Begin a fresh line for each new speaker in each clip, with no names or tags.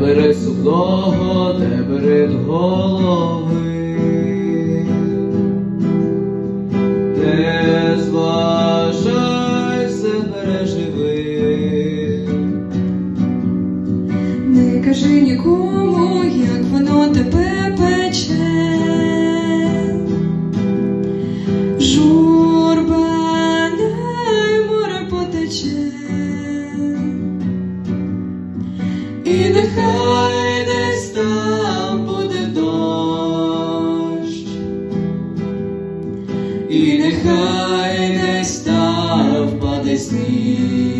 бере сумного, де бере голови,
І нехай десь там буде дощ. І нехай десь там впаде сніг.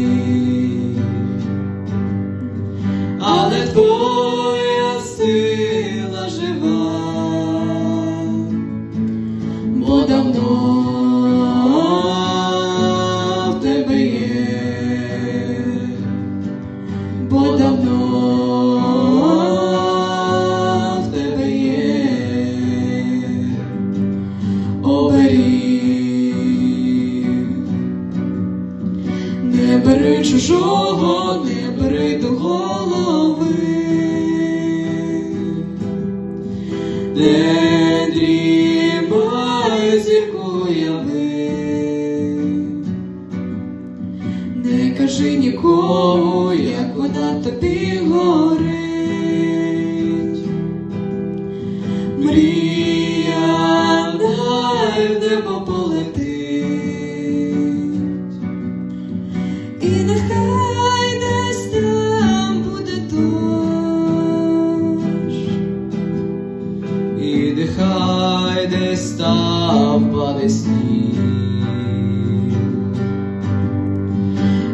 Не бери чужого, не бери до голови, не дрімай зірку яви, не кажи нікому, як вона тобі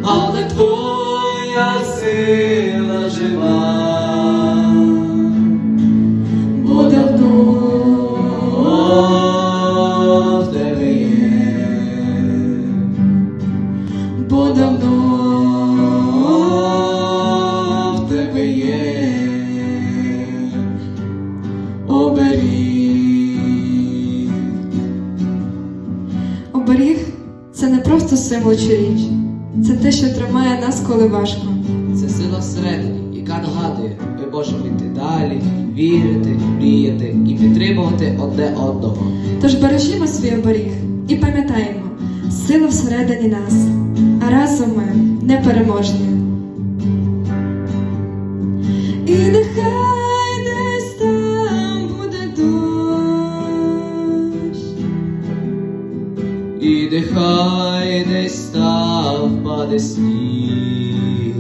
але твоя сила жива, бо давно в тебе є, бо давно просто річ, це те, що тримає нас, коли важко.
це сила всередині, яка нагадує, ми можемо йти далі, вірити, мріяти і підтримувати одне одного.
Тож бережімо свій оберіг і пам'ятаємо, сила всередині нас, а разом ми непереможні. І нехай десь там
паде сніг,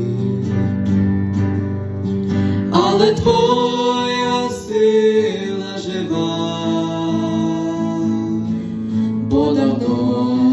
але твоя сила жива, бо давно